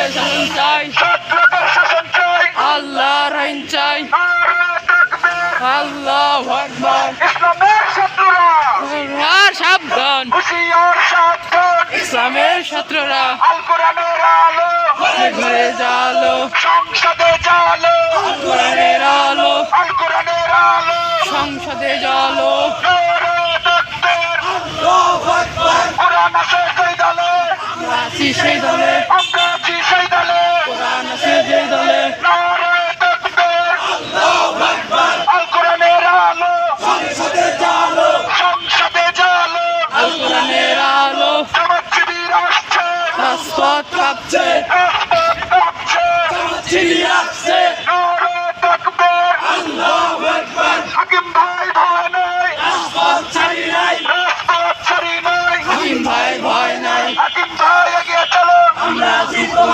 শাসন চাই। আল্লাহ আইন চাই। আল্লাহ ভগবান ইসলামের সাবধান। ইসলামের ছাত্ররা আলো ঘরে জালো। সংসদে জালো কোরআনের আলো। কোরআনের আলো সংসদে জালো। কোরআন আছে আছি সেই দলে। আমরা আছি সেই দলে। কোরআন আছে যে দলে নূরে তাকবীর আল কোরআনের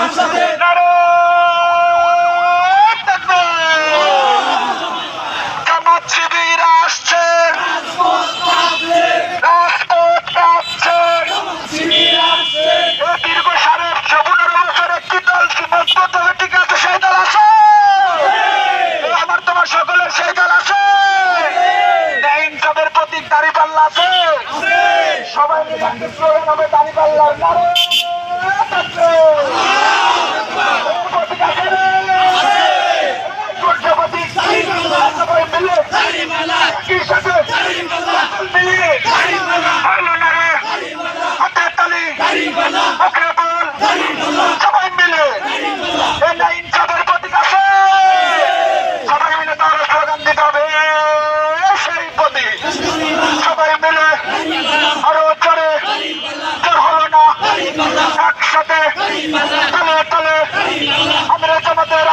আছে সবাই মিলে একটি স্লোগান হবে দাঁড়ি পাল্লার নারে প্রতীক আছে রে? সূর্য প্রতীক সবাই মিলে একই সাথে মিলিয়ে হলো না রে হাতের তালি মুখে বল সবাই মিলে না ইনসাফের প্রতীক আছে। সবাই মিলে হবে। সেই প্রতীক। সবাই মিলে আরও জোরে। জোর একসাথে তলে তলে আমরা জামাতের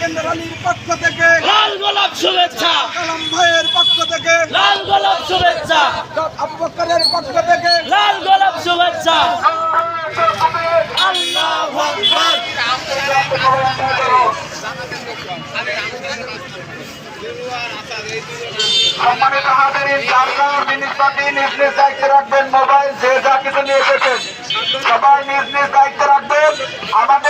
সেকেন্ডার আলীর পক্ষ থেকে লাল গোলাপ শুভেচ্ছা। কালাম ভাইয়ের পক্ষ থেকে লাল গোলাপ শুভেচ্ছা। আব্বকরের পক্ষ থেকে লাল গোলাপ শুভেচ্ছা। আল্লাহ আকবার। সম্মানিত হাজারিন যার জিনিসপাতি নিজ নিজ দায়িত্বে রাখবেন মোবাইল যে যা কিছু নিয়ে এসেছেন। সবাই নিজ নিজ দায়িত্বে রাখবেন। আমাদের